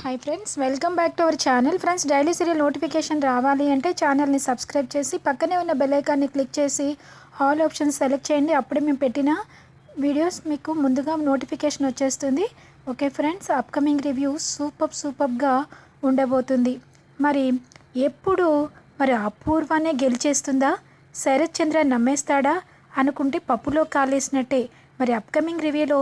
Hi friends welcome back to our channel friends daily serial notification రావాలి అంటే ఛానల్ని subscribe చేసి పక్కనే ఉన్న బెల్లైకాన్ని క్లిక్ చేసి ఆల్ ఆప్షన్స్ సెలెక్ట్ చేయండి. అప్పుడే మేము పెట్టిన వీడియోస్ మీకు ముందుగా నోటిఫికేషన్ వచ్చేస్తుంది. Okay friends upcoming review super సూపర్గా ఉండబోతుంది. మరి ఎప్పుడు మరి అపూర్వనే గెలిచేస్తుందా? శరత్ చంద్ర నమ్మేస్తాడా? అనుకుంటే పప్పులో కాలేసినట్టే. మరి అప్కమింగ్ రివ్యూలో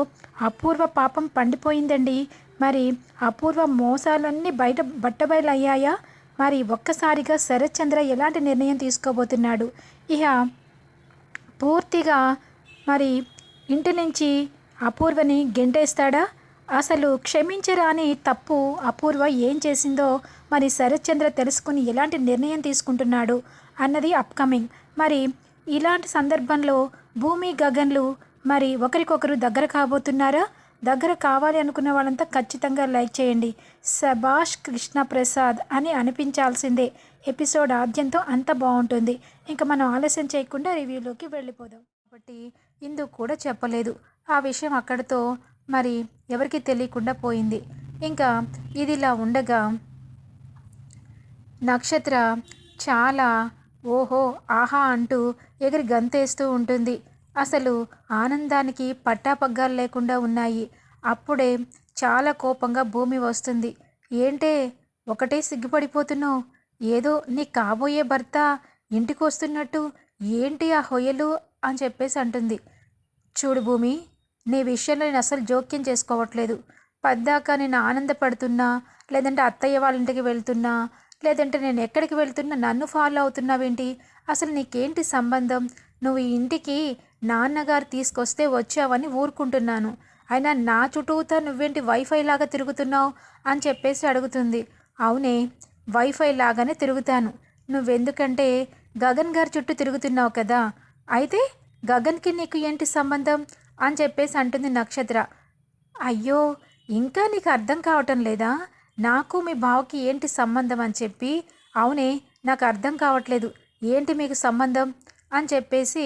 అపూర్వ పాపం పండిపోయిందండి. మరి అపూర్వ మోసాలన్నీ బయట బట్టబయలు అయ్యాయా మరి ఒక్కసారిగా శరత్ చంద్ర ఎలాంటి నిర్ణయం తీసుకోబోతున్నాడు? ఇక పూర్తిగా మరి ఇంటి నుంచి అపూర్వని గెంటేస్తాడా? అసలు క్షమించరాని తప్పు అపూర్వ ఏం చేసిందో మరి శరత్ చంద్ర తెలుసుకుని ఎలాంటి నిర్ణయం తీసుకుంటున్నాడు అన్నది అప్కమింగ్ మరి ఇలాంటి సందర్భంలో భూమి గగన్లు మరి ఒకరికొకరు దగ్గర కాబోతున్నారా? దగ్గర కావాలి అనుకున్న వాళ్ళంతా ఖచ్చితంగా లైక్ చేయండి. సభాష్ కృష్ణ ప్రసాద్ అని అనిపించాల్సిందే. ఎపిసోడ్ ఆద్యంతో అంత బాగుంటుంది. ఇంకా మనం ఆలస్యం చేయకుండా రివ్యూలోకి వెళ్ళిపోదాం. కాబట్టి ఇందుకు కూడా చెప్పలేదు. ఆ విషయం అక్కడితో మరి ఎవరికి తెలియకుండా పోయింది. ఇంకా ఇది ఇలా ఉండగా నక్షత్ర చాలా ఓహో ఆహా అంటూ ఎగిరి గంతేస్తూ ఉంటుంది. అసలు ఆనందానికి పట్టాపగ్గాలు లేకుండా ఉన్నాయి. అప్పుడే చాలా కోపంగా భూమి వస్తుంది. ఏంటే ఒకటే సిగ్గుపడిపోతున్నావు? ఏదో నీ కాబోయే భర్త ఇంటికి వస్తున్నట్టు ఏంటి ఆ హొయలు అని చెప్పేసి అంటుంది. చూడు భూమి నీ విషయంలో నేను అసలు జోక్యం చేసుకోవట్లేదు. పద్దాక నేను ఆనందపడుతున్నా లేదంటే అత్తయ్య వాళ్ళ ఇంటికి వెళ్తున్నా లేదంటే నేను ఎక్కడికి వెళ్తున్నా నన్ను ఫాలో అవుతున్నావేంటి? అసలు నీకేంటి సంబంధం? నువ్వు ఈ ఇంటికి నాన్నగారు తీసుకొస్తే వచ్చావని ఊరుకుంటున్నాను. అయినా నా చుట్టూతా నువ్వేంటి వైఫై లాగా తిరుగుతున్నావు? అని చెప్పేసి అడుగుతుంది. అవునే వైఫై లాగానే తిరుగుతాను. నువ్వెందుకంటే గగన్ గారి చుట్టూ తిరుగుతున్నావు కదా. అయితే గగన్కి నీకు ఏంటి సంబంధం? అని చెప్పేసి అంటుంది నక్షత్ర. అయ్యో ఇంకా నీకు అర్థం కావటం లేదా? నాకు మీ బావకి ఏంటి సంబంధం అని చెప్పి అవునే నాకు అర్థం కావట్లేదు. ఏంటి మీకు సంబంధం? అని చెప్పేసి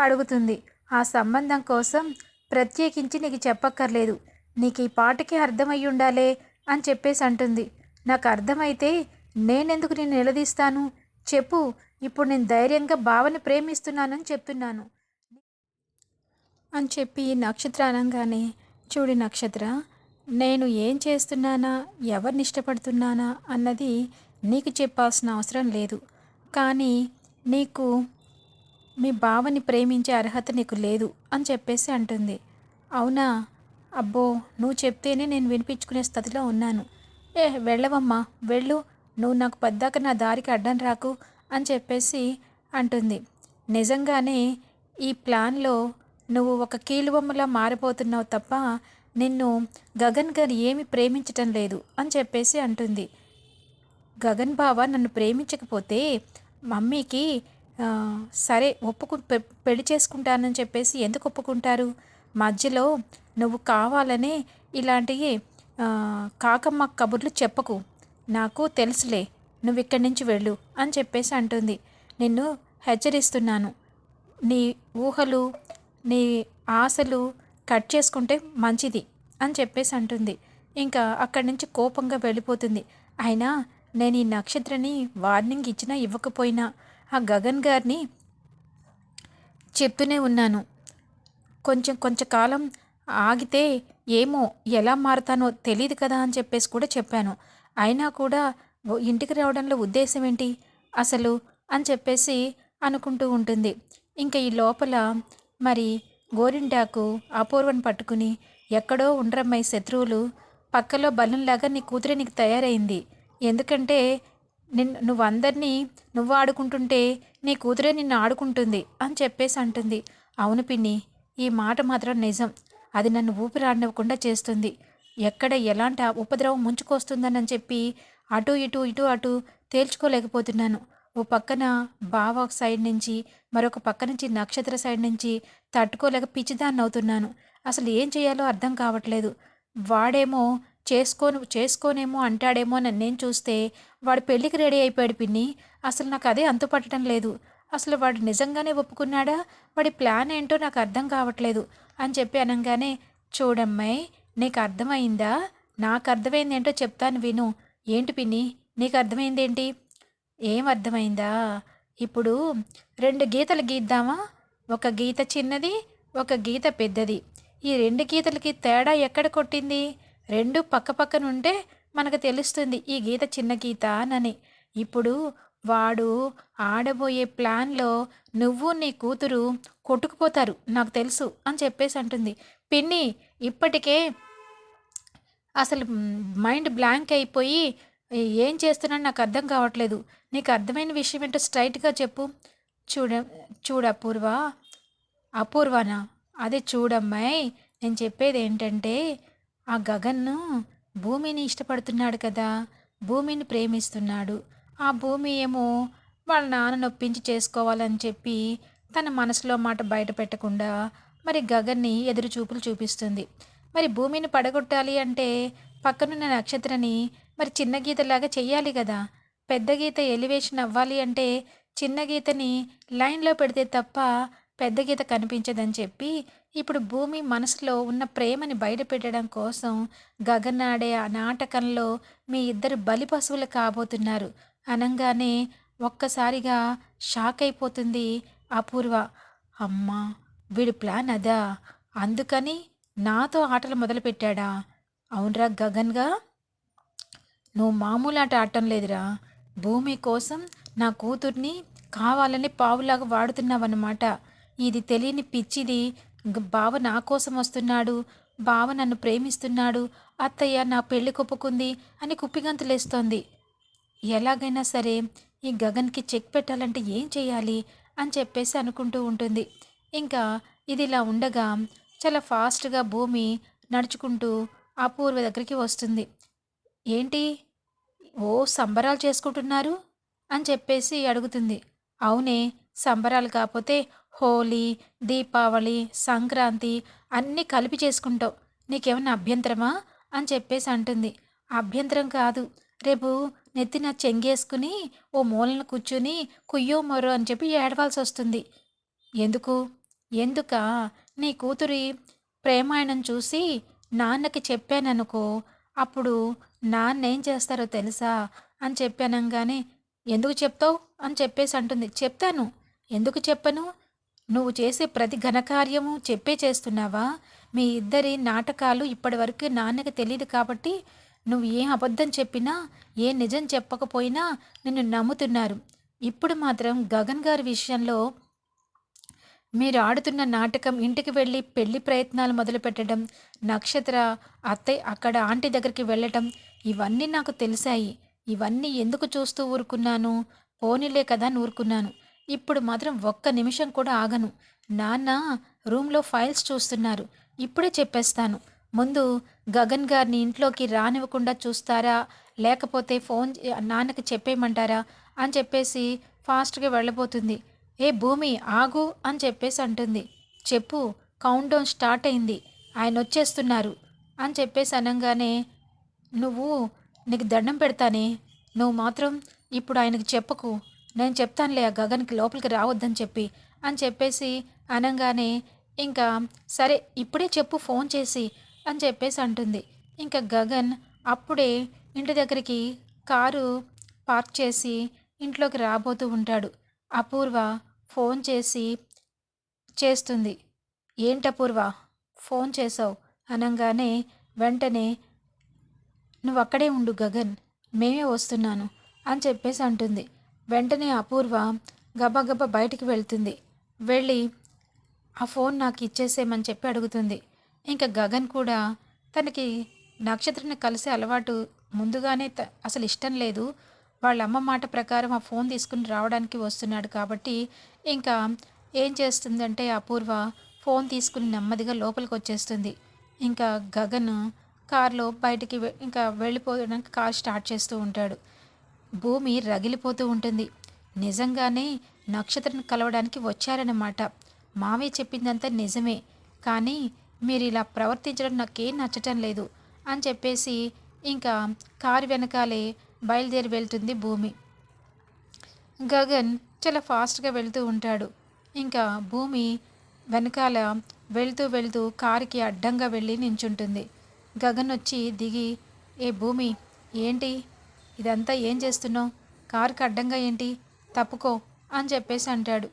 అడుగుతుంది. ఆ సంబంధం కోసం ప్రత్యేకించి నీకు చెప్పక్కర్లేదు. నీకు ఈ పాటకి అర్థమయ్యి ఉండాలే అని చెప్పేసి అంటుంది. నాకు అర్థమైతే నేనెందుకు నేను నిలదీస్తాను? చెప్పు. ఇప్పుడు నేను ధైర్యంగా బావని ప్రేమిస్తున్నానని చెప్తున్నాను. అని చెప్పి నక్షత్ర అనగానే చూడు నక్షత్ర నేను ఏం చేస్తున్నానా? ఎవరిని ఇష్టపడుతున్నానా? అన్నది నీకు చెప్పాల్సిన అవసరం లేదు. కానీ నీకు మీ బావని ప్రేమించే అర్హత నీకు లేదు అని చెప్పేసి అంటుంది. అవునా? అబ్బో నువ్వు చెప్తేనే నేను వినిపించుకునే స్థితిలో ఉన్నాను. ఏ వెళ్ళవమ్మా వెళ్ళు. నువ్వు నాకు పద్దాక నా దారికి అడ్డం రాకు అని చెప్పేసి అంటుంది. నిజంగానే ఈ ప్లాన్లో నువ్వు ఒక కీలుబొమ్మలా మారిపోతున్నావు తప్ప నిన్ను గగన్ గారు ఏమి ప్రేమించటం లేదు అని చెప్పేసి అంటుంది. గగన్ బావ నన్ను ప్రేమించకపోతే మమ్మీకి సరే ఒప్పుకు పె- పెళ్ళి చేసుకుంటానని చెప్పేసి ఎందుకు ఒప్పుకుంటారు? మధ్యలో నువ్వు కావాలనే ఇలాంటివి కాకమ్మ కబుర్లు చెప్పకు. నాకు తెలుసులే నువ్వు ఇక్కడి నుంచి వెళ్ళు అని చెప్పేసి అంటుంది. నిన్ను హెచ్చరిస్తున్నాను. నీ ఊహలు నీ ఆశలు కట్ చేసుకుంటే మంచిది అని చెప్పేసి అంటుంది. ఇంకా అక్కడి నుంచి కోపంగా వెళ్ళిపోతుంది. అయినా నేను ఈ నక్షత్రని వార్నింగ్ ఇచ్చినా ఇవ్వకపోయినా ఆ గగన్ గారిని చెప్తూనే ఉన్నాను. కొంచెం కొంచెం కాలం ఆగితే ఏమో ఎలా మారుతానో తెలియదు కదా అని చెప్పేసి కూడా చెప్పాను. అయినా కూడా ఇంటికి రావడంలో ఉద్దేశం ఏంటి? అసలు అని చెప్పేసి అనుకుంటూ ఉంటుంది. ఇంకా ఈ లోపల మరి గోరింటాకు అపూర్వను పట్టుకుని ఎక్కడో ఉండరమ్మాయి శత్రువులు పక్కలో బలంలాగా నీ కూతురే నీకు తయారైంది. ఎందుకంటే నిన్ను నువ్వు అందరినీ నువ్వు ఆడుకుంటుంటే నీ కూతురే నిన్ను ఆడుకుంటుంది అని చెప్పేసి అంటుంది. అవును పిన్ని ఈ మాట మాత్రం నిజం. అది నన్ను ఊపిరాడనివ్వకుండా చేస్తుంది. ఎక్కడ ఎలాంటి ఉపద్రవం ముంచుకొస్తుందని చెప్పి అటు ఇటు ఇటు అటు తేల్చుకోలేకపోతున్నాను. ఓ పక్కన బావ ఒక సైడ్ నుంచి మరొక పక్క నుంచి నక్షత్ర సైడ్ నుంచి తట్టుకోలేక పిచ్చిదాన్ని అవుతున్నాను అసలు ఏం చేయాలో అర్థం కావట్లేదు. వాడేమో చేసుకోను చేసుకోనేమో అంటాడేమో అని నేను చూస్తే వాడు పెళ్ళికి రెడీ అయిపోయాడు పిన్ని. అసలు నాకు అదే అంతుపట్టడం లేదు. అసలు వాడు నిజంగానే ఒప్పుకున్నాడా? వాడి ప్లాన్ ఏంటో నాకు అర్థం కావట్లేదు అని చెప్పి అనగానే చూడమ్మాయి నీకు అర్థమైందా? నాకు అర్థమైంది ఏంటో చెప్తాను విను. ఏంటి పిన్ని? నీకు అర్థమైందేంటి? ఏం అర్థమైందా? ఇప్పుడు రెండు గీతలు గీద్దామా? ఒక గీత చిన్నది ఒక గీత పెద్దది. ఈ రెండు గీతలకి తేడా ఎక్కడ కొట్టింది? రెండు పక్క మనకు తెలుస్తుంది ఈ గీత చిన్న గీత అని ఇప్పుడు వాడు ఆడబోయే ప్లాన్లో నువ్వు నీ కూతురు కొట్టుకుపోతారు నాకు తెలుసు అని చెప్పేసి అంటుంది. పిన్ని ఇప్పటికే అసలు మైండ్ బ్లాంక్ అయిపోయి ఏం చేస్తున్నాను నాకు అర్థం కావట్లేదు. నీకు అర్థమైన విషయం ఏంటో స్ట్రైట్గా చెప్పు. చూడ చూడు అపూర్వ. అపూర్వనా? అదే చూడమ్మాయి నేను చెప్పేది ఏంటంటే ఆ గగన్ను భూమిని ఇష్టపడుతున్నాడు కదా భూమిని ప్రేమిస్తున్నాడు. ఆ భూమి ఏమో వాళ్ళ నాన్న నొప్పించి చేసుకోవాలని చెప్పి తన మనసులో మాట బయట పెట్టకుండా మరి గగన్ని ఎదురు చూపులు చూపిస్తుంది. మరి భూమిని పడగొట్టాలి అంటే పక్కనున్న నక్షత్రని మరి చిన్న గీతలాగా చెయ్యాలి కదా. పెద్ద గీత ఎలివేషన్ అవ్వాలి అంటే చిన్న గీతని లైన్లో పెడితే తప్ప పెద్ద గీత కనిపించదని చెప్పి ఇప్పుడు భూమి మనసులో ఉన్న ప్రేమని బయటపెట్టడం కోసం గగనాడే ఆ నాటకంలో మీ ఇద్దరు బలి పశువులు కాబోతున్నారు. అనంగానే ఒక్కసారిగా షాక్ అయిపోతుంది అపూర్వ. అమ్మా వీడి ప్లాన్ అదా? అందుకని నాతో ఆటలు మొదలుపెట్టాడా? అవునరా గగన్గా? నువ్వు మామూలు ఆట ఆడటం లేదురా. భూమి కోసం నా కూతుర్ని కావాలని పావులాగా వాడుతున్నావన్నమాట. ఇది తెలియని పిచ్చిది బావ నా కోసం వస్తున్నాడు బావ నన్ను ప్రేమిస్తున్నాడు అత్తయ్య నా పెళ్ళి కొప్పుకుంది అని కుప్పిగంతులేస్తోంది. ఎలాగైనా సరే ఈ గగన్కి చెక్ పెట్టాలంటే ఏం చేయాలి అని చెప్పేసి అనుకుంటూ ఉంటుంది. ఇంకా ఇది ఇలా ఉండగా చాలా ఫాస్ట్గా భూమి నడుచుకుంటూ అపూర్వ దగ్గరికి వస్తుంది. ఏంటి? ఓ సంబరాలు చేసుకుంటున్నారు? అని చెప్పేసి అడుగుతుంది. అవునే సంబరాలు కాకపోతే హోలీ దీపావళి సంక్రాంతి అన్నీ కలిపి చేసుకుంటావు. నీకేమన్నా అభ్యంతరమా? అని చెప్పేసి అంటుంది. అభ్యంతరం కాదు. రేపు నెత్తిన చెంగేసుకుని ఓ మూలను కూర్చుని కుయ్యో మరో అని చెప్పి ఏడవాల్సి వస్తుంది ఎందుకు? ఎందుక? నీ కూతురి ప్రేమాయణం చూసి నాన్నకి చెప్పాననుకో అప్పుడు నాన్న ఏం చేస్తారో తెలుసా? అని చెప్పానంగానే ఎందుకు చెప్తావు? అని చెప్పేసి అంటుంది. చెప్తాను. ఎందుకు చెప్పను? నువ్వు చేసే ప్రతి ఘనకార్యము చెప్పే చేస్తున్నావా? మీ ఇద్దరి నాటకాలు ఇప్పటివరకు నాన్నకి తెలియదు కాబట్టి నువ్వు ఏం అబద్ధం చెప్పినా ఏ నిజం చెప్పకపోయినా నిన్ను నమ్ముతున్నారు. ఇప్పుడు మాత్రం గగన్ గారి విషయంలో మీరు ఆడుతున్న నాటకం ఇంటికి వెళ్ళి పెళ్ళి ప్రయత్నాలు మొదలుపెట్టడం నక్షత్ర అత్తయ్య అక్కడ ఆంటీ దగ్గరికి వెళ్ళటం ఇవన్నీ నాకు తెలిసాయి. ఇవన్నీ ఎందుకు చూస్తూ ఊరుకున్నాను? పోనీలే కదా ఊరుకున్నాను ఇప్పుడు మాత్రం ఒక్క నిమిషం కూడా ఆగను. నాన్న రూమ్లో ఫైల్స్ చూస్తున్నారు. ఇప్పుడే చెప్పేస్తాను. ముందు గగన్ గారిని ఇంట్లోకి రానివ్వకుండా చూస్తారా? లేకపోతే ఫోన్ నాన్నకి చెప్పేయమంటారా? అని చెప్పేసి ఫాస్ట్గా వెళ్ళబోతుంది. ఏ భూమి ఆగు అని చెప్పేసి అంటుంది. చెప్పు కౌంట్ డౌన్ స్టార్ట్ అయింది. ఆయన వచ్చేస్తున్నారు. అని చెప్పేసి అనగానే నువ్వు నీకు దండం పెడతానే? నువ్వు మాత్రం ఇప్పుడు ఆయనకి చెప్పకు. నేను చెప్తానులే ఆ గగన్కి లోపలికి రావద్దని చెప్పి అని చెప్పేసి అనగానే ఇంకా సరే ఇప్పుడే చెప్పు ఫోన్ చేసి అని చెప్పేసి అంటుంది. ఇంకా గగన్ అప్పుడే ఇంటి దగ్గరికి కారు పార్క్ చేసి ఇంట్లోకి రాబోతూ ఉంటాడు. అపూర్వ ఫోన్ చేసి చేస్తుంది. ఏంటపూర్వ ఫోన్ చేసావు? అనగానే వెంటనే నువ్వు అక్కడే ఉండు గగన్ మేమే వస్తున్నాను అని చెప్పేసి అంటుంది. వెంటనే అపూర్వ గబగబ బయటికి వెళ్తుంది. వెళ్ళి ఆ ఫోన్ నాకు ఇచ్చేసేయమని చెప్పి అడుగుతుంది. ఇంకా గగన్ కూడా తనకి నక్షత్రని కలిసే అలవాటు ముందుగానే అసలు ఇష్టం లేదు. వాళ్ళ అమ్మ మాట ప్రకారం ఆ ఫోన్ తీసుకుని రావడానికి వస్తున్నాడు కాబట్టి ఇంకా ఏం చేస్తుందంటే అపూర్వ ఫోన్ తీసుకుని నెమ్మదిగా లోపలికి వచ్చేస్తుంది ఇంకా గగన్ కారులో బయటికి ఇంకా వెళ్ళిపోవడానికి కార్ స్టార్ట్ చేస్తూ ఉంటాడు. భూమి రగిలిపోతూ ఉంటుంది. నిజంగానే నక్షత్రం కలవడానికి వచ్చారన్నమాట. మావే చెప్పిందంతా నిజమే. కానీ మీరు ఇలా ప్రవర్తించడం నాకేం నచ్చటం లేదు అని చెప్పేసి ఇంకా కారు వెనకాలే బయలుదేరి వెళ్తుంది భూమి. గగన్ చాలా ఫాస్ట్గా వెళ్తూ ఉంటాడు. ఇంకా భూమి వెనకాల వెళ్తూ వెళ్తూ కారుకి అడ్డంగా వెళ్ళి నించుంటుంది. గగన్ వచ్చి దిగి ఏ భూమి ఏంటి? ఇదంతా ఏం చేస్తున్నావు? కారుకి అడ్డంగా ఏంటి? తప్పుకో అని చెప్పేసి అంటాడు.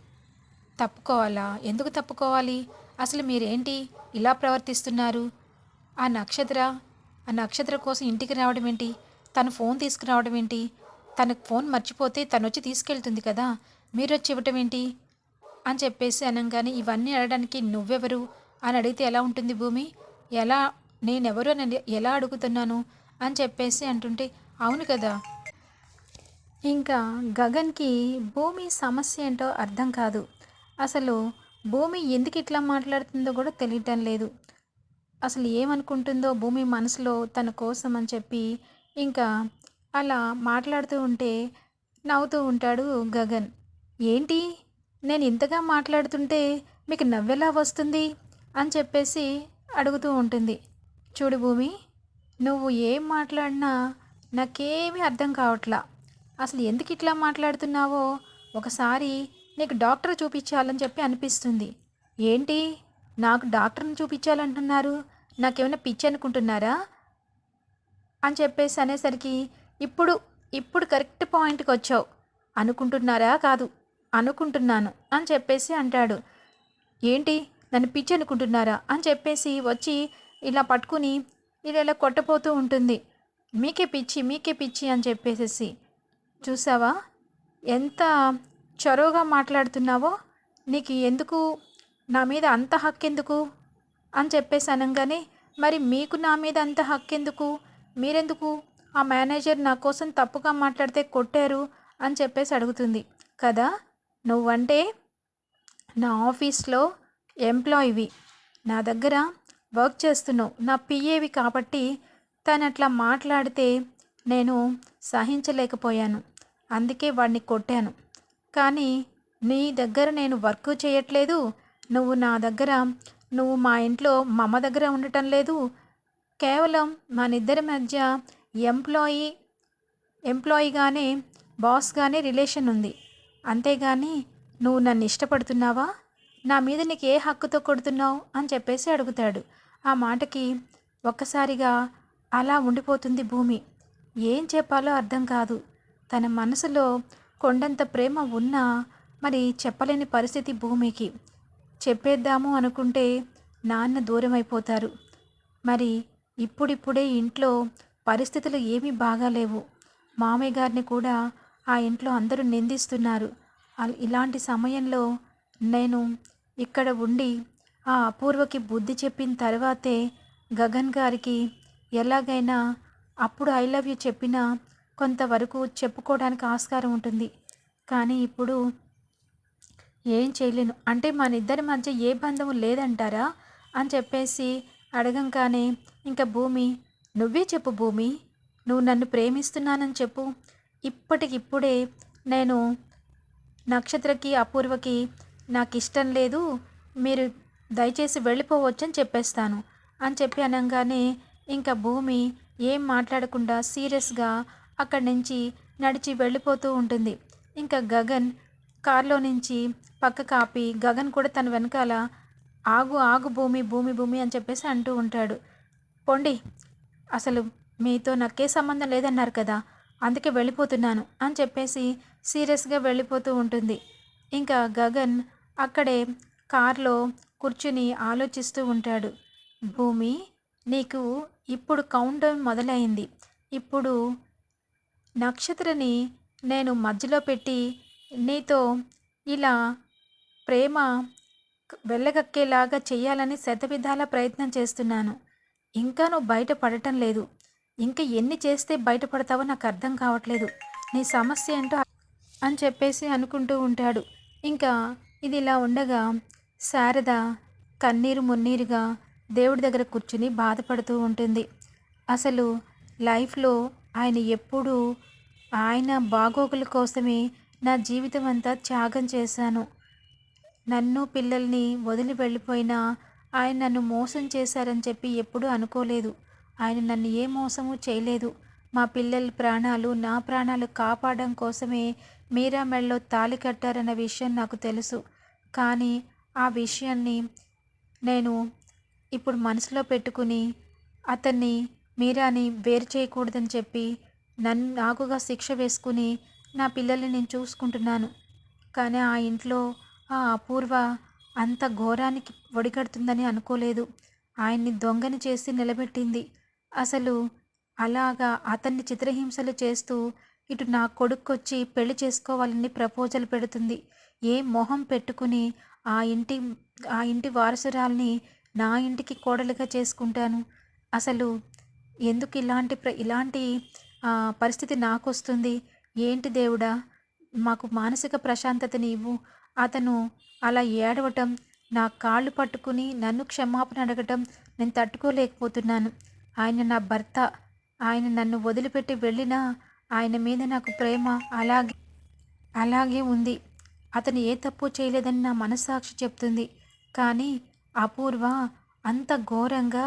తప్పుకోవాలా? ఎందుకు తప్పుకోవాలి? అసలు మీరేంటి? ఇలా ప్రవర్తిస్తున్నారు? ఆ నక్షత్ర? ఆ నక్షత్ర కోసం ఇంటికి రావడం ఏంటి? తను ఫోన్ తీసుకురావడం ఏంటి? తనకు ఫోన్ మర్చిపోతే తను వచ్చి తీసుకెళ్తుంది కదా? మీరు వచ్చి ఇవ్వటం ఏంటి? అని చెప్పేసి అనగానే ఇవన్నీ అడగడానికి నువ్వెవరు? అని అడిగితే ఎలా ఉంటుంది భూమి? ఎలా నేనెవరు అని ఎలా అడుగుతున్నాను? అని చెప్పేసి అంటుంటే అవును కదా. ఇంకా గగన్కి భూమి సమస్య ఏంటో అర్థం కాదు. అసలు భూమి ఎందుకు ఇట్లా మాట్లాడుతుందో కూడా తెలియటం లేదు. అసలు ఏమనుకుంటుందో భూమి మనసులో తన కోసం అని చెప్పి ఇంకా అలా మాట్లాడుతూ ఉంటే నవ్వుతూ ఉంటాడు గగన్. ఏంటి? నేను ఇంతగా మాట్లాడుతుంటే మీకు నవ్వెలా వస్తుంది? అని చెప్పేసి అడుగుతూ ఉంటుంది. చూడు భూమి నువ్వు ఏం మాట్లాడినా నాకేమీ అర్థం కావట్లా. అసలు ఎందుకు ఇట్లా మాట్లాడుతున్నావో? ఒకసారి నీకు డాక్టర్ చూపించాలని చెప్పి అనిపిస్తుంది. ఏంటి? నాకు డాక్టర్ని చూపించాలంటున్నారు? నాకేమైనా పిచ్చి అనుకుంటున్నారా? అని చెప్పేసి అనేసరికి ఇప్పుడు ఇప్పుడు కరెక్ట్ పాయింట్కి వచ్చావు. అనుకుంటున్నారా కాదు అనుకుంటున్నాను అని చెప్పేసి అంటాడు. ఏంటి? నన్ను పిచ్చి అనుకుంటున్నారా? అని చెప్పేసి వచ్చి ఇలా పట్టుకుని ఇలా ఇలా కొట్టపోతూ ఉంటుంది. మీకే పిచ్చి మీకే పిచ్చి అని చెప్పేసేసి చూసావా? ఎంత చొరవగా మాట్లాడుతున్నావో? నీకు ఎందుకు? నా మీద అంత హక్కు ఎందుకు అని చెప్పేసి అనగానే మరి మీకు నా మీద అంత హక్కు ఎందుకు మీరెందుకు? ఆ మేనేజర్ నా కోసం తప్పుగా మాట్లాడితే కొట్టారు అని చెప్పేసి అడుగుతుంది. కదా? నువ్వంటే నా ఆఫీస్లో ఎంప్లాయీవి. నా దగ్గర వర్క్ చేస్తున్నావు. నా పిఏవి కాబట్టి తను అట్లా మాట్లాడితే నేను సహించలేకపోయాను. అందుకే వాడిని కొట్టాను. కానీ నీ దగ్గర నేను వర్క్ చేయట్లేదు. నువ్వు నా దగ్గర నువ్వు మా ఇంట్లో మా అమ్మ దగ్గర ఉండటం లేదు. కేవలం మనిద్దరి మధ్య ఎంప్లాయీ ఎంప్లాయీగానే బాస్గానే రిలేషన్ ఉంది. అంతేగాని నువ్వు నన్ను ఇష్టపడుతున్నావా? నా మీద నీకు ఏ హక్కుతో కొడుతున్నావు? అని చెప్పేసి అడుగుతాడు. ఆ మాటకి ఒక్కసారిగా అలా ఉండిపోతుంది భూమి. ఏం చెప్పాలో అర్థం కాదు. తన మనసులో కొండంత ప్రేమ ఉన్నా మరి చెప్పలేని పరిస్థితి భూమికి. చెప్పేద్దాము అనుకుంటే నాన్న దూరం అయిపోతారు మరి ఇప్పుడిప్పుడే ఇంట్లో పరిస్థితులు ఏమీ బాగాలేవు. మామయ్య గారిని కూడా ఆ ఇంట్లో అందరూ నిందిస్తున్నారు. ఇలాంటి సమయంలో నేను ఇక్కడ ఉండి ఆ అపూర్వకి బుద్ధి చెప్పిన తర్వాతే గగన్ గారికి ఎలాగైనా అప్పుడు ఐ లవ్ యూ చెప్పినా కొంతవరకు చెప్పుకోవడానికి ఆస్కారం ఉంటుంది. కానీ ఇప్పుడు ఏం చేయలేను. అంటే మన ఇద్దరి మధ్య ఏ బంధము లేదంటారా? అని చెప్పేసి అడగంగానే ఇంకా భూమి నువ్వే చెప్పు భూమి నువ్వు నన్ను ప్రేమిస్తున్నానని చెప్పు. ఇప్పటికిప్పుడే నేను నక్షత్రకి అపూర్వకి నాకు ఇష్టం లేదు మీరు దయచేసి వెళ్ళిపోవచ్చని చెప్పేస్తాను. అని చెప్పి అనగానే ఇంకా భూమి ఏం మాట్లాడకుండా సీరియస్గా అక్కడి నుంచి నడిచి వెళ్ళిపోతూ ఉంటుంది. ఇంకా గగన్ కారులో నుంచి పక్క కాపి గగన్ కూడా తన వెనకాల ఆగు ఆగు భూమి భూమి భూమి అని చెప్పేసి అంటూ ఉంటాడు. పొండి అసలు మీతో నాకే సంబంధం లేదన్నారు కదా అందుకే వెళ్ళిపోతున్నాను అని చెప్పేసి సీరియస్గా వెళ్ళిపోతూ ఉంటుంది. ఇంకా గగన్ అక్కడే కార్లో కూర్చుని ఆలోచిస్తూ ఉంటాడు. భూమి నీకు ఇప్పుడు కౌంట్ డౌన్ మొదలైంది. ఇప్పుడు నక్షత్రని నేను మధ్యలో పెట్టి నీతో ఇలా ప్రేమ వెళ్ళగక్కేలాగా చేయాలని శతవిధాల ప్రయత్నం చేస్తున్నాను. ఇంకా నువ్వు బయటపడటం లేదు. ఇంకా ఎన్ని చేస్తే బయటపడతావో నాకు అర్థం కావట్లేదు. నీ సమస్య ఏంటో అని చెప్పేసి అనుకుంటూ ఉంటాడు. ఇంకా ఇది ఇలా ఉండగా శారద కన్నీరు మున్నీరుగా దేవుడి దగ్గర కూర్చుని బాధపడుతూ ఉంటుంది. అసలు లైఫ్లో ఆయన ఎప్పుడూ ఆయన బాగోగుల కోసమే నా జీవితం అంతా త్యాగం చేశాను. నన్ను పిల్లల్ని వదిలి వెళ్ళిపోయినా ఆయన నన్ను మోసం చేశారని చెప్పి ఎప్పుడూ అనుకోలేదు. ఆయన నన్ను ఏ మోసము చేయలేదు. మా పిల్లల ప్రాణాలు నా ప్రాణాలు కాపాడడం కోసమే మీరా మెళ్ళలో తాళి కట్టారన్న విషయం నాకు తెలుసు. కానీ ఆ విషయాన్ని నేను ఇప్పుడు మనసులో పెట్టుకుని అతన్ని మీరాని వేరు చేయకూడదని చెప్పి నన్ను నాకుగా శిక్ష వేసుకుని నా పిల్లల్ని నేను చూసుకుంటున్నాను. కానీ ఆ ఇంట్లో ఆ అపూర్వ అంత ఘోరానికి ఒడిగడుతుందని అనుకోలేదు. ఆయన్ని దొంగని చేసి నిలబెట్టింది. అసలు అలాగా అతన్ని చిత్రహింసలు చేస్తూ ఇటు నా కొడుకొచ్చి పెళ్ళి చేసుకోవాలని ప్రపోజల్ పెడుతుంది. ఏ మొహం పెట్టుకుని ఆ ఇంటి ఆ ఇంటి వారసురాల్ని నా ఇంటికి కోడలుగా చేసుకుంటాను. అసలు ఎందుకు ఇలాంటి ప్ర ఇలాంటి పరిస్థితి నాకు వస్తుంది ఏంటి దేవుడా? మాకు మానసిక ప్రశాంతతని ఇవ్వు. అతను అలా ఏడవటం నా కాళ్ళు పట్టుకుని నన్ను క్షమాపణ అడగటం నేను తట్టుకోలేకపోతున్నాను. ఆయన నా భర్త. ఆయన నన్ను వదిలిపెట్టి వెళ్ళినా ఆయన మీద నాకు ప్రేమ అలాగే అలాగే ఉంది. అతను ఏ తప్పు చేయలేదని నా మనస్సాక్షి చెప్తుంది. కానీ అపూర్వ అంత ఘోరంగా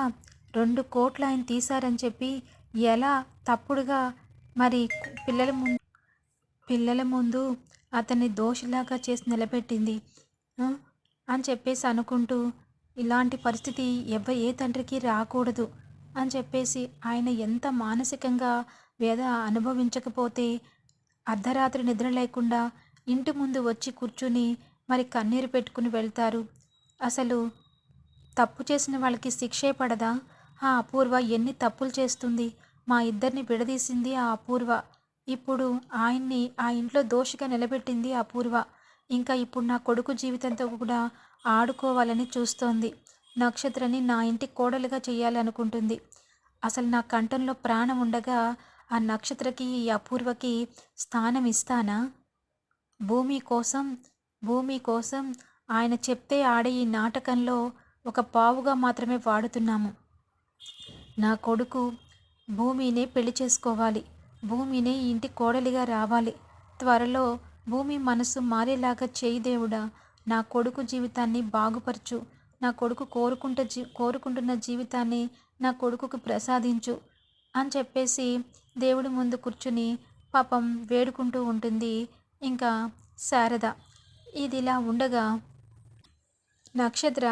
రెండు కోట్లు ఆయన తీశారని చెప్పి ఎలా తప్పుడుగా మరి పిల్లల ముందు పిల్లల ముందు అతన్ని దోషిలాగా చేసి నిలబెట్టింది. అని చెప్పేసి అనుకుంటూ ఇలాంటి పరిస్థితి ఎవ ఏ తండ్రికి రాకూడదు అని చెప్పేసి ఆయన ఎంత మానసికంగా వేద అనుభవించకపోతే అర్ధరాత్రి నిద్ర లేకుండా ఇంటి ముందు వచ్చి కూర్చుని మరి కన్నీరు పెట్టుకుని వెళ్తారు. అసలు తప్పు చేసిన వాళ్ళకి శిక్షే పడదా? ఆ అపూర్వ ఎన్ని తప్పులు చేస్తుంది? మా ఇద్దరిని విడదీసింది ఆ అపూర్వ. ఇప్పుడు ఆయన్ని ఆ ఇంట్లో దోషిగా నిలబెట్టింది అపూర్వ. ఇంకా ఇప్పుడు నా కొడుకు జీవితంతో కూడా ఆడుకోవాలని చూస్తోంది. నక్షత్రని నా ఇంటి కోడలుగా చేయాలనుకుంటుంది అసలు నా కంఠంలో ప్రాణం ఉండగా ఆ నక్షత్రకి ఈ అపూర్వకి స్థానం ఇస్తానా? భూమి కోసం భూమి కోసం ఆయన చెప్తే ఆడే ఈ నాటకంలో ఒక పావుగా మాత్రమే వాడుతున్నాము. నా కొడుకు భూమినే పెళ్ళి చేసుకోవాలి. భూమినే ఇంటి కోడలిగా రావాలి. త్వరలో భూమి మనసు మారేలాగా చేయి దేవుడా నా కొడుకు జీవితాన్ని బాగుపరచు. నా కొడుకు కోరుకుంట జీ కోరుకుంటున్న జీవితాన్ని నా కొడుకుకు ప్రసాదించు అని చెప్పేసి దేవుడి ముందు కూర్చుని పాపం వేడుకుంటూ ఉంటుంది ఇంకా శారద. ఇది ఇలా ఉండగా నక్షత్ర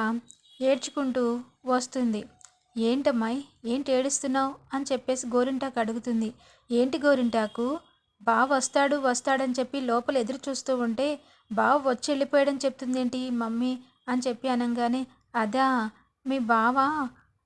ఏడ్చుకుంటూ వస్తుంది. ఏంటమ్మాయి? ఏంటి ఏడుస్తున్నావు? అని చెప్పేసి గోరింటాకు అడుగుతుంది. ఏంటి గోరింటాకు? బావ వస్తాడు వస్తాడని చెప్పి లోపల ఎదురు చూస్తూ ఉంటే బావ వచ్చి వెళ్ళిపోయాడని చెప్తుంది ఏంటి మమ్మీ? అని చెప్పి అనగానే అదా మీ బావ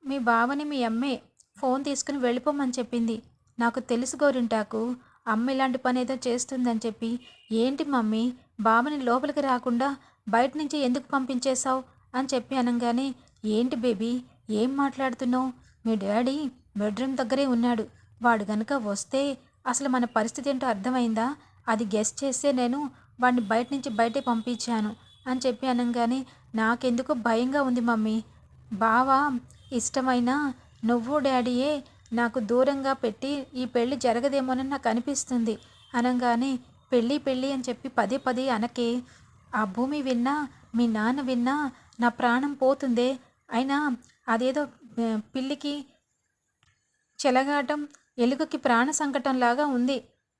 మీ బావని మీ అమ్మే ఫోన్ తీసుకుని వెళ్ళిపోమని చెప్పింది. నాకు తెలుసు గోరింటాకు అమ్మ ఇలాంటి పని ఏదో చేస్తుందని చెప్పి. ఏంటి మమ్మీ? బావని లోపలికి రాకుండా బయట నుంచి ఎందుకు పంపించేశావు? అని చెప్పి అనగానే ఏంటి బేబీ ఏం మాట్లాడుతున్నావు? మీ డాడీ బెడ్రూమ్ దగ్గరే ఉన్నాడు. వాడు గనక వస్తే అసలు మన పరిస్థితి ఏంటో అర్థమైందా? అది గెస్ట్ చేస్తే నేను వాడిని బయట నుంచి బయటే పంపించాను అని చెప్పి అనగానే నాకెందుకు భయంగా ఉంది మమ్మీ. బావా ఇష్టమైన నువ్వు డాడీయే నాకు దూరంగా పెట్టి ఈ పెళ్ళి జరగదేమోనని నాకు అనిపిస్తుంది అనగానే పెళ్ళి పెళ్ళి అని చెప్పి పదే పదే అనకే ఆ భూమి విన్నా మీ నాన్న విన్నా నా ప్రాణం పోతుందే. అయినా అదేదో పిల్లికి చెలగాటం ఎలుగుకి ప్రాణ సంకటంలాగా ఉంది.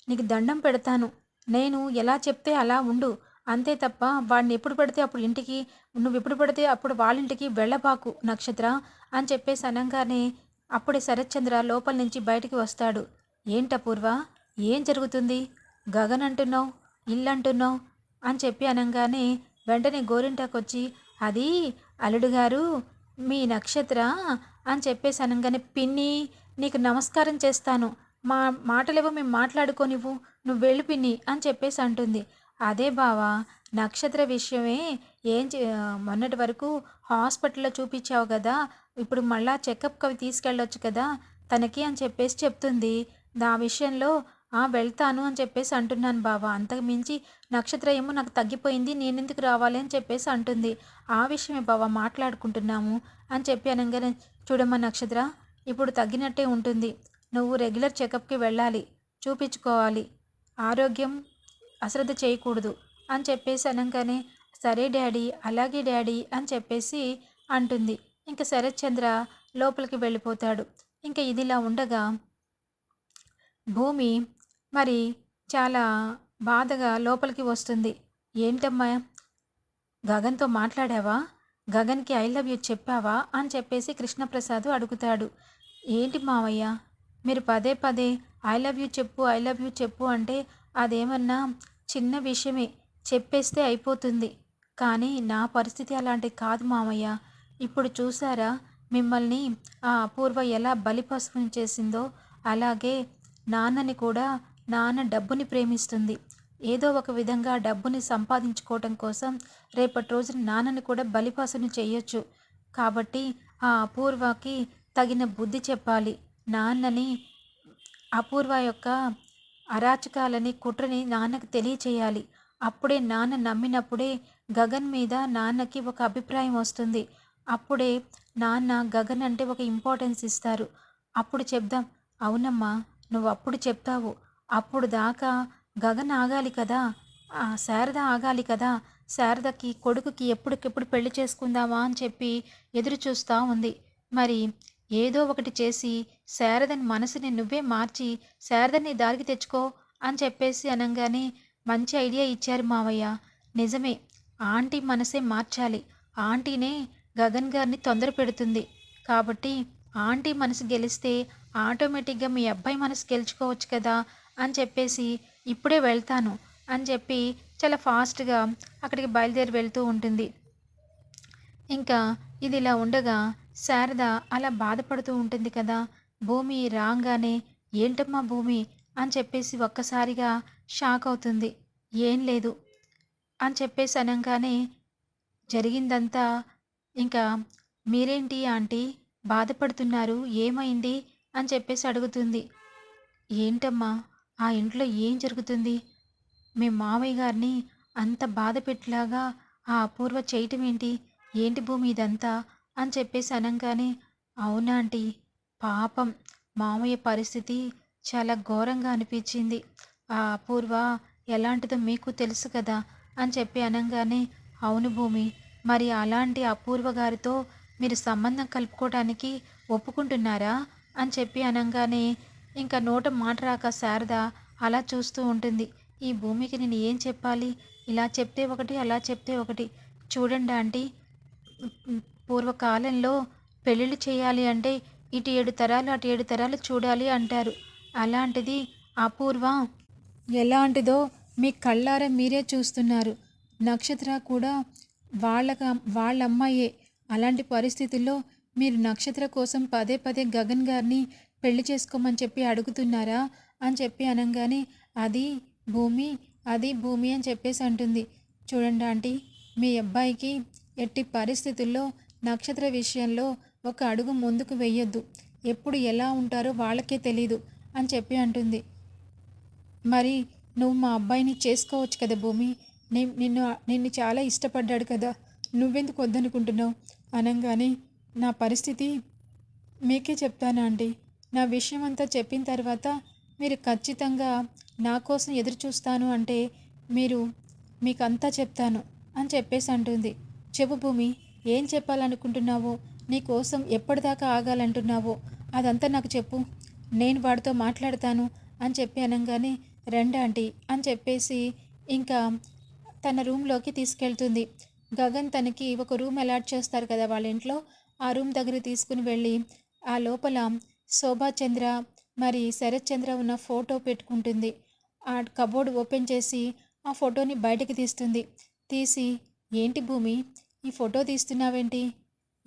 నీకు దండం పెడతాను. నేను ఎలా చెప్తే అలా ఉండు. అంతే తప్ప వాడిని ఎప్పుడు పడితే అప్పుడు ఇంటికి నువ్వు ఎప్పుడు పడితే అప్పుడు వాళ్ళింటికి వెళ్ళబాకు నక్షత్ర అని చెప్పేసి అనగానే అప్పుడే శరత్చంద్ర లోపల నుంచి బయటికి వస్తాడు. ఏంటపూర్వ ఏం జరుగుతుంది? గగన్ అంటున్నావు ఇల్లు అంటున్నావు అని చెప్పి అనగానే వెంటనే గోరింటాకొచ్చి అది అల్లుడు గారు మీ నక్షత్ర అని చెప్పేసి అనగానే పిన్ని నీకు నమస్కారం చేస్తాను. మా మాటలేవో మేము మాట్లాడుకోనివ్వు. నువ్వు వెళ్ళు పిన్ని అని చెప్పేసి అంటుంది. అదే బావా నక్షత్ర విషయమే ఏం చే మొన్నటి వరకు హాస్పిటల్లో చూపించావు కదా ఇప్పుడు మళ్ళా చెకప్కి అవి తీసుకెళ్ళొచ్చు కదా తనకి అని చెప్పేసి చెప్తుంది. దా విషయంలో వెళ్తాను అని చెప్పేసి అంటున్నాను బావా. అంతకు మించి నక్షత్ర ఏమో నాకు తగ్గిపోయింది నేను ఎందుకు రావాలి అని చెప్పేసి అంటుంది. ఆ విషయమే బావా మాట్లాడుకుంటున్నాము అని చెప్పి అనగానే చూడమ్మా నక్షత్ర ఇప్పుడు తగ్గినట్టే ఉంటుంది. నువ్వు రెగ్యులర్ చెకప్కి వెళ్ళాలి చూపించుకోవాలి. ఆరోగ్యం అశ్రద్ధ చేయకూడదు అని చెప్పేసి అనగానే సరే డాడీ అలాగే డాడీ అని చెప్పేసి అంటుంది. ఇంకా శరత్చంద్ర లోపలికి వెళ్ళిపోతాడు. ఇంకా ఇదిలా ఉండగా భూమి మరి చాలా బాధగా లోపలికి వస్తుంది. ఏంటమ్మా? గగన్తో మాట్లాడావా? గగన్కి ఐ లవ్ యూ చెప్పావా? అని చెప్పేసి కృష్ణప్రసాద్ అడుగుతాడు. ఏంటి మావయ్య? మీరు పదే పదే ఐ లవ్ యూ చెప్పు ఐ లవ్ యూ చెప్పు అంటే అదేమన్నా చిన్న విషయమే. చెప్పేస్తే అయిపోతుంది. కానీ నా పరిస్థితి అలాంటి కాదు మామయ్య ఇప్పుడు చూసారా? మిమ్మల్ని ఆ అపూర్వ ఎలా బలిపశువుని చేసిందో అలాగే నాన్నని కూడా నాన్న డబ్బుని ప్రేమిస్తుంది. ఏదో ఒక విధంగా డబ్బుని సంపాదించుకోవటం కోసం రేపటి రోజున నాన్నని కూడా బలిపాసుని చేయొచ్చు. కాబట్టి ఆ అపూర్వకి తగిన బుద్ధి చెప్పాలి. నాన్నని అపూర్వ యొక్క అరాచకాలని కుట్రని నాన్నకు తెలియచేయాలి. అప్పుడే నాన్న నమ్మినప్పుడే గగన్ మీద నాన్నకి ఒక అభిప్రాయం వస్తుంది. అప్పుడే నాన్న గగన్ అంటే ఒక ఇంపార్టెన్స్ ఇస్తారు. అప్పుడు చెప్దాం అవునమ్మా నువ్వు అప్పుడు చెప్తావు. అప్పుడు దాకా గగన్ ఆగాలి కదా? శారద ఆగాలి కదా? శారదకి కొడుకుకి ఎప్పటికెప్పుడు పెళ్ళి చేసుకుందామా అని చెప్పి ఎదురు చూస్తూ ఉంది. మరి ఏదో ఒకటి చేసి శారదని మనసుని నువ్వే మార్చి శారదని దారికి తెచ్చుకో అని చెప్పేసి అనగానే మంచి ఐడియా ఇచ్చారు మావయ్య. నిజమే ఆంటీ మనసే మార్చాలి. ఆంటీనే గగన్ గారిని తొందర పెడుతుంది. కాబట్టి ఆంటీ మనసు గెలిస్తే ఆటోమేటిక్గా మీ అబ్బాయి మనసు గెలుచుకోవచ్చు కదా? అని చెప్పేసి ఇప్పుడే వెళ్తాను అని చెప్పి చాలా ఫాస్ట్గా అక్కడికి బయలుదేరి వెళ్తూ ఉంటుంది. ఇంకా ఇది ఇలా ఉండగా శారద అలా బాధపడుతూ ఉంటుంది కదా భూమి రాగానే ఏంటమ్మా భూమి? అని చెప్పేసి ఒక్కసారిగా షాక్ అవుతుంది. ఏం లేదు అని చెప్పేసి అనగానే జరిగిందంతా ఇంకా మీరేంటి ఆంటీ? బాధపడుతున్నారు? ఏమైంది? అని చెప్పేసి అడుగుతుంది. ఏంటమ్మా? ఆ ఇంట్లో ఏం జరుగుతుంది? మీ మామయ్య గారిని అంత బాధ పెట్టేలాగా ఆ అపూర్వ చేయటం ఏంటి? ఏంటి భూమి ఇదంతా? అని చెప్పేసి అనగానే అవునా ఆంటీ పాపం మామయ్య పరిస్థితి చాలా ఘోరంగా అనిపించింది. ఆ అపూర్వ ఎలాంటిదో మీకు తెలుసు కదా? అని చెప్పి అనగానే అవును భూమి మరి అలాంటి అపూర్వ గారితో మీరు సంబంధం కలుపుకోవడానికి ఒప్పుకుంటున్నారా? అని చెప్పి అనగానే ఇంకా నోట మాట రాక శారద అలా చూస్తూ ఉంటుంది. ఈ భూమికి నేను ఏం చెప్పాలి? ఇలా చెప్తే ఒకటి అలా చెప్తే ఒకటి. చూడండి ఆంటీ పూర్వకాలంలో పెళ్ళిళ్ళు చేయాలి అంటే ఇటు ఏడు తరాలు అటు ఏడు తరాలు చూడాలి అంటారు. అలాంటిది అపూర్వ ఎలాంటిదో మీ కళ్ళారా మీరే చూస్తున్నారు. నక్షత్ర కూడా వాళ్ళక వాళ్ళ అమ్మాయే అలాంటి పరిస్థితుల్లో మీరు నక్షత్ర కోసం పదే పదే గగన్ గారిని పెళ్ళి చేసుకోమని చెప్పి అడుగుతున్నారా అని చెప్పి అనగానే అది భూమి అది భూమి అని చెప్పేసి అంటుంది. చూడండి ఆంటీ మీ అబ్బాయికి ఎట్టి పరిస్థితుల్లో నక్షత్ర విషయంలో ఒక అడుగు ముందుకు వెయ్యొద్దు. ఎప్పుడు ఎలా ఉంటారో వాళ్ళకే తెలీదు అని చెప్పి అంటుంది. మరి నువ్వు మా అబ్బాయిని చేసుకోవచ్చు కదా భూమి? నిన్ను నిన్ను చాలా ఇష్టపడ్డాడు కదా. నువ్వెందుకు వద్దనుకుంటున్నావు? అనగానే నా పరిస్థితి మీకే చెప్తాను ఆంటీ. నా విషయం అంతా చెప్పిన తర్వాత మీరు ఖచ్చితంగా నా కోసం ఎదురు చూస్తాను అంటే మీరు మీకు అంతా చెప్తాను అని చెప్పేసి అంటుంది. చెప్పు భూమి ఏం చెప్పాలనుకుంటున్నావో? నీ కోసం ఎప్పటిదాకా ఆగాలంటున్నావో? అదంతా నాకు చెప్పు. నేను వాడితో మాట్లాడతాను అని చెప్పి అనగానే రండి ఆంటీ అని చెప్పేసి ఇంకా తన రూమ్లోకి తీసుకెళ్తుంది. గగన్ తనకి ఒక రూమ్ అలాట్ చేస్తారు కదా వాళ్ళ ఇంట్లో. ఆ రూమ్ దగ్గర తీసుకుని వెళ్ళి ఆ లోపల శోభాచంద్ర మరి శరత్ చంద్ర ఉన్న ఫోటో పెట్టుకుంటుంది. ఆ కబోర్డ్ ఓపెన్ చేసి ఆ ఫోటోని బయటకు తీస్తుంది. తీసి ఏంటి భూమి ఈ ఫోటో తీస్తున్నావేంటి?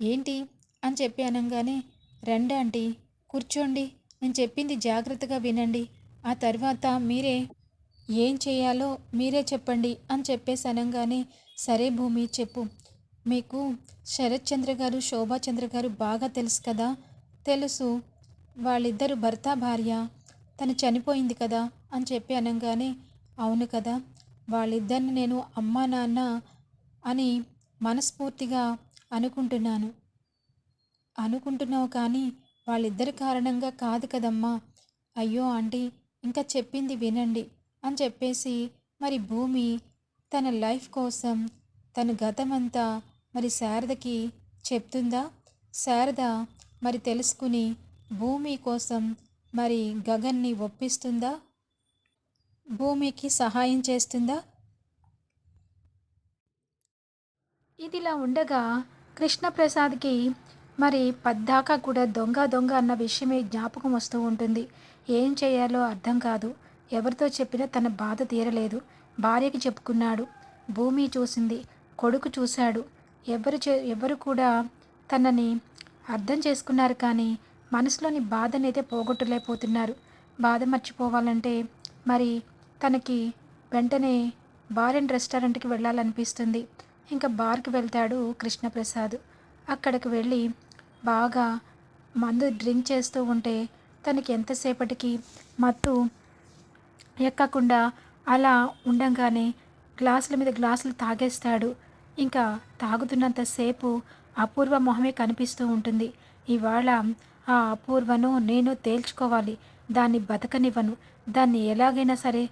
ఏంటి? అని చెప్పి అనగానే రండి ఆంటీ కూర్చోండి నేను చెప్పింది జాగ్రత్తగా వినండి. ఆ తర్వాత మీరే ఏం చేయాలో మీరే చెప్పండి అని చెప్పేసి అనగానే సరే భూమి చెప్పు. మీకు శరత్ చంద్ర గారు శోభాచంద్ర గారు బాగా తెలుసు కదా? తెలుసు. వాళ్ళిద్దరు భర్త భార్య తను చనిపోయింది కదా అని చెప్పి అనగానే అవును కదా వాళ్ళిద్దరిని నేను అమ్మా నాన్న అని మనస్ఫూర్తిగా అనుకుంటున్నాను. అనుకుంటున్నావు కానీ వాళ్ళిద్దరి కారణంగా కాదు కదమ్మా. అయ్యో ఆంటీ ఇంకా చెప్పింది వినండి అని చెప్పేసి మరి భూమి తన లైఫ్ కోసం తన గతమంతా మరి శారదకి చెప్తుందా? శారద మరి తెలుసుకుని భూమి కోసం మరి గగన్ని ఒప్పిస్తుందా? భూమికి సహాయం చేస్తుందా? ఇదిలా ఉండగా కృష్ణప్రసాద్కి మరి పద్దాకా కూడా దొంగ దొంగ అన్న విషయమే జ్ఞాపకం వస్తూ ఉంటుంది. ఏం చేయాలో అర్థం కాదు. ఎవరితో చెప్పినా తన బాధ తీరలేదు. భార్యకి చెప్పుకున్నాడు. భూమి చూసింది. కొడుకు చూశాడు. ఎవరు చే ఎవరు కూడా తనని అర్థం చేసుకున్నారు కానీ మనసులోని బాధనైతే పోగొట్టలేకపోతున్నారు. బాధ మర్చిపోవాలంటే మరి తనకి వెంటనే బార్ అండ్ రెస్టారెంట్కి వెళ్ళాలనిపిస్తుంది. ఇంకా బార్కి వెళ్తాడు కృష్ణప్రసాద్. అక్కడికి వెళ్ళి బాగా మందు డ్రింక్ చేస్తూ ఉంటే తనకి ఎంతసేపటికి మత్తు ఎక్కకుండా అలా ఉండంగానే గ్లాసుల మీద గ్లాసులు తాగేస్తాడు. ఇంకా తాగుతున్నంతసేపు అపూర్వ మొహమే కనిపిస్తూ ఉంటుంది. ఇవాళ ఆ అపూర్వను నేను తేల్చుకోవాలి. దాన్ని బతకనివ్వను. దాన్ని ఎలాగైనా సరే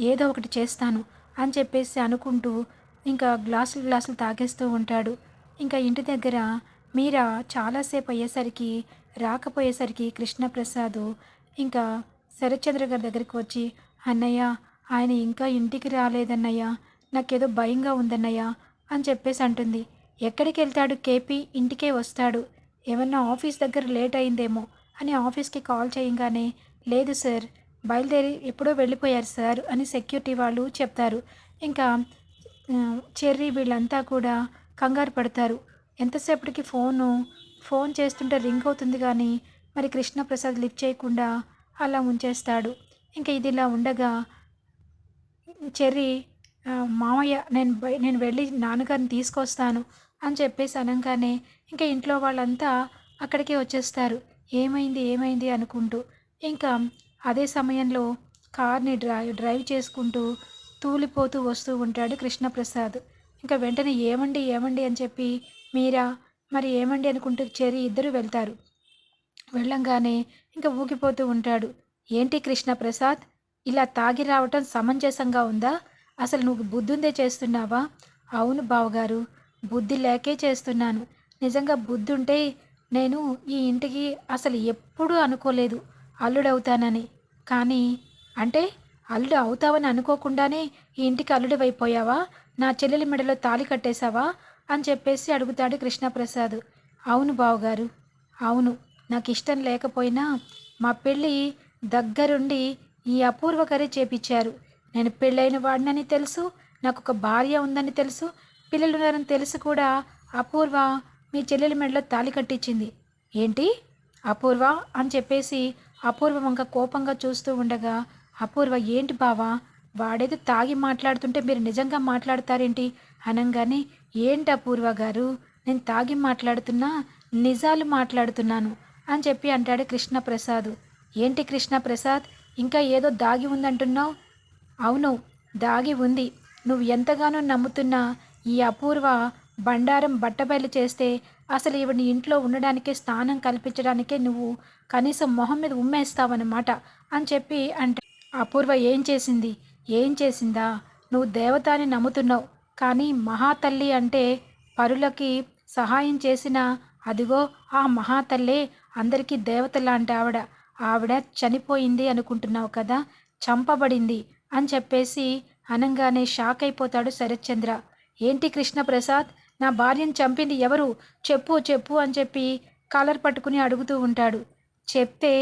ఏదో ఒకటి చేస్తాను అని చెప్పేసి అనుకుంటూ ఇంకా గ్లాసులు గ్లాసులు తాగేస్తూ ఉంటాడు. ఇంకా ఇంటి దగ్గర మీరా చాలాసేపు అయ్యేసరికి రాకపోయేసరికి కృష్ణప్రసాద్ ఇంకా శరత్చంద్ర గారి దగ్గరికి వచ్చి అన్నయ్య ఆయన ఇంకా ఇంటికి రాలేదన్నయ్య. నాకేదో భయంగా ఉందన్నయ్య అని చెప్పేసి అంటుంది. ఎక్కడికి వెళ్తాడు కేపీ? ఇంటికే వస్తాడు. ఏమన్నా ఆఫీస్ దగ్గర లేట్ అయిందేమో అని ఆఫీస్కి కాల్ చేయగానే లేదు సార్ బయలుదేరి ఎప్పుడో వెళ్ళిపోయారు సార్ అని సెక్యూరిటీ వాళ్ళు చెప్తారు. ఇంకా చెర్రీ వీళ్ళంతా కూడా కంగారు పడతారు. ఎంతసేపటికి ఫోను ఫోన్ చేస్తుంటే రింగ్ అవుతుంది కానీ మరి కృష్ణప్రసాద్ లిఫ్ట్ చేయకుండా అలా ఉంచేస్తాడు ఇంకా ఇది ఇలా ఉండగా చెర్రీ మామయ్య నేను నేను వెళ్ళి నాన్నగారిని తీసుకొస్తాను అని చెప్పేసి అనగానే ఇంకా ఇంట్లో వాళ్ళంతా అక్కడికే వచ్చేస్తారు. ఏమైంది ఏమైంది అనుకుంటూ. ఇంకా అదే సమయంలో కార్ని డ్రైవ్ డ్రైవ్ చేసుకుంటూ తూలిపోతూ వస్తూ ఉంటాడు కృష్ణప్రసాద్. ఇంకా వెంటనే ఏమండి ఏమండి? అని చెప్పి మీరా మరి ఏమండి? అనుకుంటూ చెరి ఇద్దరు వెళ్తారు. వెళ్ళంగానే ఇంకా ఊగిపోతూ ఉంటాడు. ఏంటి కృష్ణప్రసాద్ ఇలా తాగి రావటం సమంజసంగా ఉందా? అసలు నువ్వు బుద్ధుందే చేస్తున్నావా? అవును బావగారు బుద్ధి లేకే చేస్తున్నాను. నిజంగా బుద్ధుంటే నేను ఈ ఇంటికి అసలు ఎప్పుడూ అనుకోలేదు అల్లుడవుతానని. కానీ అంటే అల్లుడు అవుతావని అనుకోకుండానే ఈ ఇంటికి అల్లుడివైపోయావా? నా చెల్లెలి మెడలో తాళి కట్టేశావా? అని చెప్పేసి అడుగుతాడు కృష్ణప్రసాద్. అవును బావగారు అవును. నాకు ఇష్టం లేకపోయినా మా పెళ్ళి దగ్గరుండి ఈ అపూర్వకరే చేపించారు నేను పెళ్ళైన వాడినని తెలుసు నాకు ఒక భార్య ఉందని తెలుసు పిల్లలున్నారని తెలుసు కూడా అపూర్వ మీ చెల్లెలి మెడలో తాళి కట్టించింది. ఏంటి? అపూర్వ అని చెప్పేసి అపూర్వ వంక కోపంగా చూస్తూ ఉండగా అపూర్వ ఏంటి బావా? వాడేదో తాగి మాట్లాడుతుంటే మీరు నిజంగా మాట్లాడతారేంటి? అనంగానే ఏంటి అపూర్వ గారు? నేను తాగి మాట్లాడుతున్నా నిజాలు మాట్లాడుతున్నాను అని చెప్పి అంటాడు కృష్ణప్రసాద్. ఏంటి కృష్ణప్రసాద్? ఇంకా ఏదో దాగి ఉందంటున్నావు? అవును దాగి ఉంది. నువ్వు ఎంతగానో నమ్ముతున్నా ఈ అపూర్వ బండారం బట్టబయలు చేస్తే అసలు ఈవిడిని ఇంట్లో ఉండడానికే స్థానం కల్పించడానికే నువ్వు కనీసం మొహం మీద ఉమ్మేస్తావన్నమాట అని చెప్పి అంటే అపూర్వ ఏం చేసింది? ఏం చేసిందా? నువ్వు దేవతాని నమ్ముతున్నావు. కానీ మహాతల్లి అంటే పరులకి సహాయం చేసిన అదిగో ఆ మహాతల్లే అందరికీ దేవత లాంటి ఆవిడ. ఆవిడ చనిపోయింది అనుకుంటున్నావు కదా? చంపబడింది అని చెప్పేసి అనంగానే షాక్ అయిపోతాడు శరత్చంద్ర. ఏంటి కృష్ణప్రసాద్? నా భార్యను చంపింది ఎవరు? చెప్పు చెప్పు అని చెప్పి కాలర్ పట్టుకుని అడుగుతూ ఉంటాడు. చెప్తే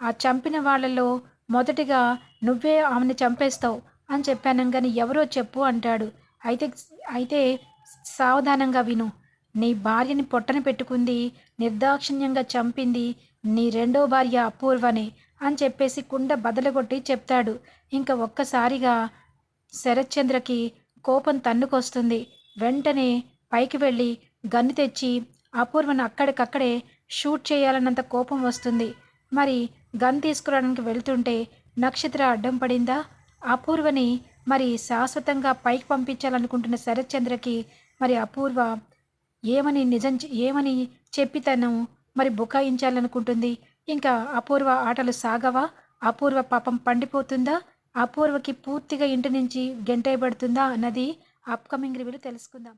ఆ చంపిన వాళ్ళలో మొదటిగా నువ్వే ఆమెను చంపేస్తావు అని చెప్పాను కానీ ఎవరో చెప్పు అంటాడు. అయితే అయితే సావధానంగా విను. నీ భార్యని పొట్టన పెట్టుకుంది నిర్దాక్షిణ్యంగా చంపింది నీ రెండో భార్య అపూర్వనే అని చెప్పేసి కుండ బదలగొట్టి చెప్తాడు. ఇంకా ఒక్కసారిగా శరత్చంద్రకి కోపం తన్నుకొస్తుంది. వెంటనే పైకి వెళ్ళి గన్ను తెచ్చి అపూర్వను అక్కడికక్కడే షూట్ చేయాలన్నంత కోపం వస్తుంది. మరి గన్ తీసుకురావడానికి వెళ్తుంటే నక్షత్ర అడ్డం పడిందా? అపూర్వని మరి శాశ్వతంగా పైకి పంపించాలనుకుంటున్న శరత్చంద్రకి మరి అపూర్వ ఏమని నిజం ఏమని చెప్పి తను మరి బుకాయించాలనుకుంటుంది? ఇంకా అపూర్వ ఆటలు సాగవా? అపూర్వ పాపం పండిపోతుందా? అపూర్వకి పూర్తిగా ఇంటి నుంచి గెంటేయబడుతుందా అన్నది అప్కమింగ్ రివ్యూలు తెలుసుకుందాం.